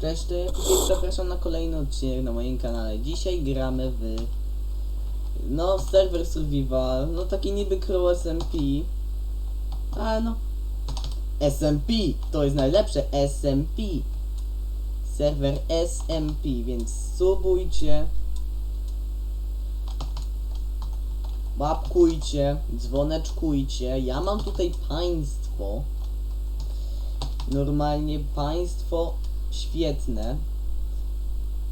Cześć, to ja tutaj zapraszam na kolejny odcinek na moim kanale. Dzisiaj gramy w... No, serwer survival, no taki niby crow SMP. A no... SMP, to jest najlepsze, SMP. Serwer SMP, więc subujcie. Łapkujcie, dzwoneczkujcie. Ja mam tutaj państwo. Normalnie państwo świetne.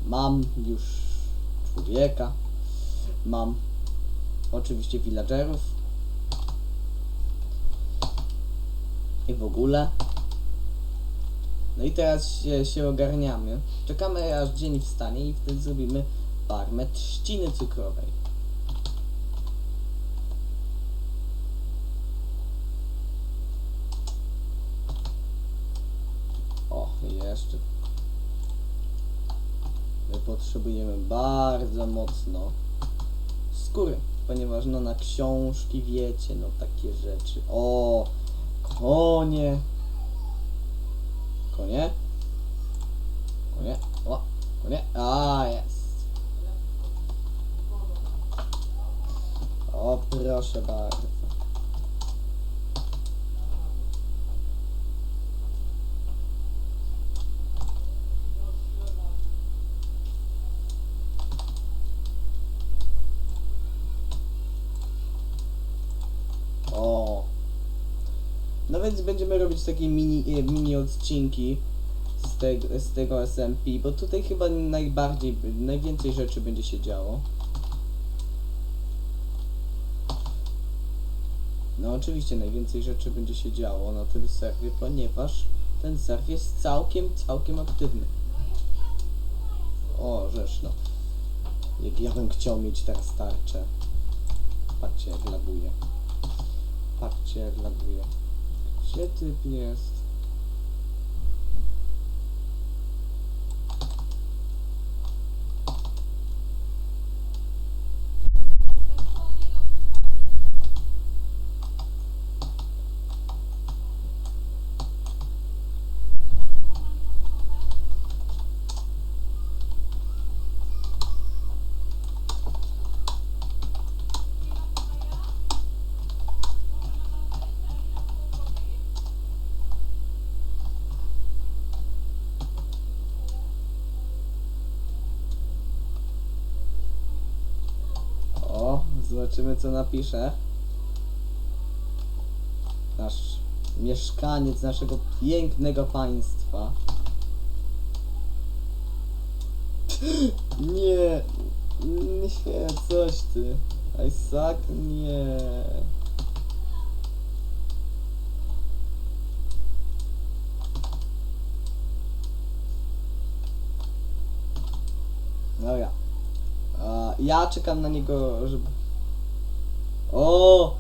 Mam już człowieka. Mam oczywiście villagerów. I w ogóle. No i teraz się, się ogarniamy. Czekamy aż dzień wstanie i wtedy zrobimy farmę trzciny cukrowej. Jeszcze. My potrzebujemy bardzo mocno skóry, ponieważ no na książki wiecie, no takie rzeczy. O, konie. Konie? Konie? O, konie? A, jest. O, proszę bardzo. O. No więc będziemy robić takie mini, e, mini odcinki z, tego z tego SMP, bo tutaj chyba najbardziej, najwięcej rzeczy będzie się działo. No oczywiście najwięcej rzeczy będzie się działo na tym serwie, ponieważ ten serw jest całkiem, całkiem aktywny. O, rzecz no. Jak ja bym chciał mieć teraz tarczę. Patrzcie jak laguje. Patrzcie jak laguje. Gdzie typ jest? Zobaczymy co napisze. Nasz mieszkaniec naszego pięknego państwa. Nie, nie, coś ty. Isaac, nie. Dobra. Ja czekam na niego, żeby... O!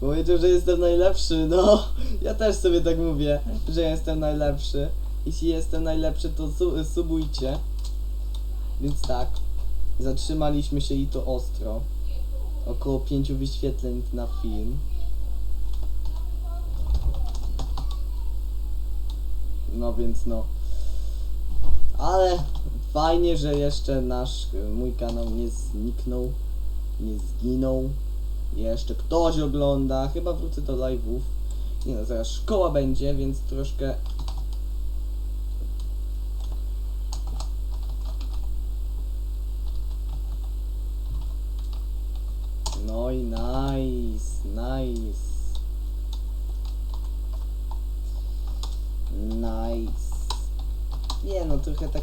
Powiedział, że jestem najlepszy, no. Ja też sobie tak mówię, że jestem najlepszy. Jeśli jestem najlepszy, to su subujcie. Więc tak. Zatrzymaliśmy się i to ostro. Około pięciu wyświetleń na film. No więc no. Ale fajnie, że jeszcze nasz, mój kanał nie zniknął, nie zginął. Jeszcze ktoś ogląda, chyba wrócę do live'ów. Nie no, zaraz szkoła będzie, więc troszkę... No i nice, nice. Nice. Nie no, trochę tak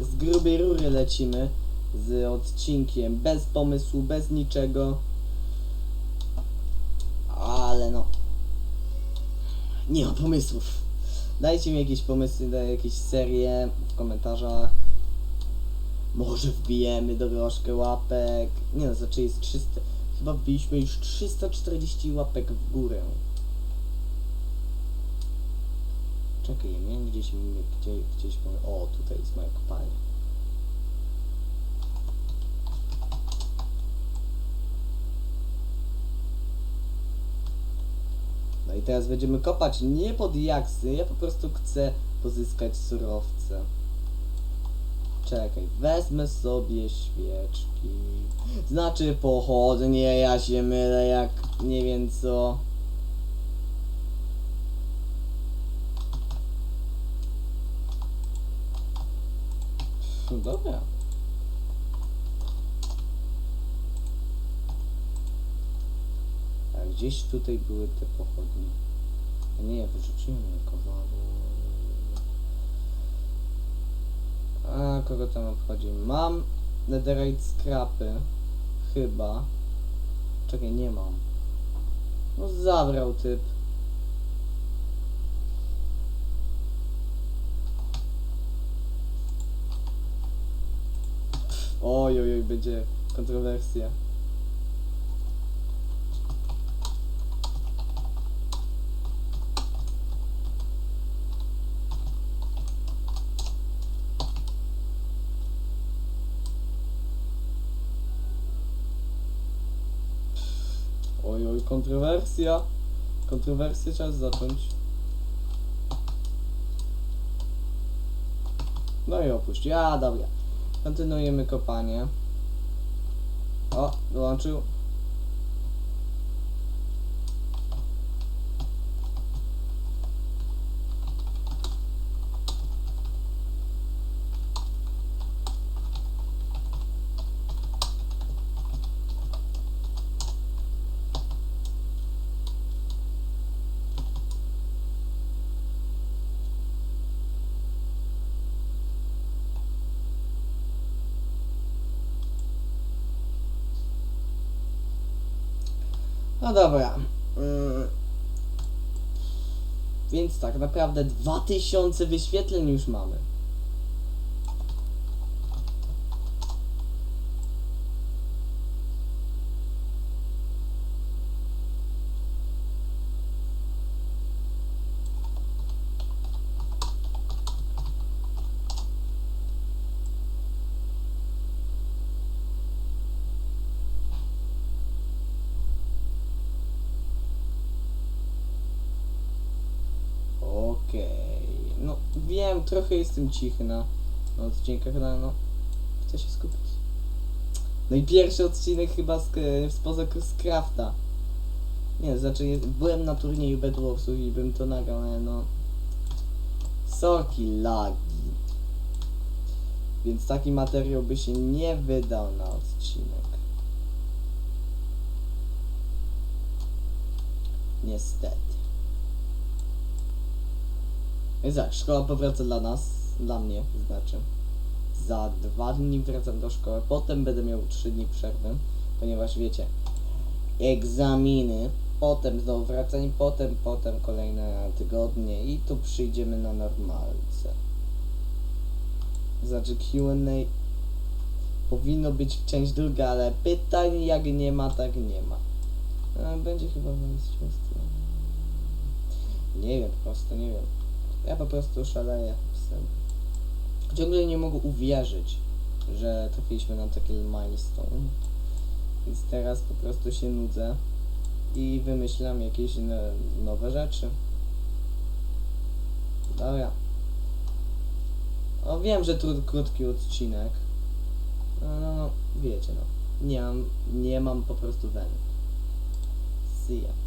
z grubej rury lecimy z odcinkiem, bez pomysłu, bez niczego. Ale no. Nie ma pomysłów. Dajcie mi jakieś pomysły na jakieś serie w komentarzach. Może wbijemy do troszkę łapek. Nie no, znaczy jest 300. Chyba wbiliśmy już 340 łapek w górę. Czekaj, ja miałem gdzieś, gdzie, gdzieś, o tutaj jest moja kopalnia. Teraz będziemy kopać nie pod jaksy, ja po prostu chcę pozyskać surowce. Czekaj, wezmę sobie świeczki. Znaczy pochodnie, ja się mylę jak nie wiem co. Dobra. A gdzieś tutaj były te pochodnie. A nie, wyrzuciłem je kowalo. A kogo tam obchodzi? Mam netherite scrapy. Chyba. Czekaj, nie mam. No zabrał typ. Oj, oj, będzie kontrowersja. Oj, oj, kontrowersja. Kontrowersję czas zacząć. No i opuść. Ja, dobra. Kontynuujemy kopanie. O, dołączył. No dobra. Mm. Więc tak naprawdę 2000 wyświetleń już mamy. Wiem, trochę jestem cichy na, odcinkach, ale no chcę się skupić. No i pierwszy odcinek chyba z, spoza z Crafta. Nie, znaczy byłem na turnieju Bedwarsów i bym to nagrał, ale no... Sorki, lagi. Więc taki materiał by się nie wydał na odcinek. Niestety. Więc tak, szkoła powraca dla nas, dla mnie znaczy. Za dwa dni wracam do szkoły, potem będę miał trzy dni przerwy, ponieważ wiecie, egzaminy, potem znowu wracanie, potem, potem kolejne tygodnie i tu przyjdziemy na normalce. Znaczy Q&A powinno być część druga, ale pytań jak nie ma, tak nie ma. A, Będzie chyba mistrzostwo. Nie wiem, po prostu nie wiem. Ja po prostu szaleję z. Ciągle nie mogę uwierzyć, że trafiliśmy na taki milestone. Więc teraz po prostu się nudzę i wymyślam jakieś no- nowe rzeczy. Dobra. O, wiem, że tu krótki odcinek. No, no, no, wiecie no. Nie mam, nie mam po prostu weny. See ya.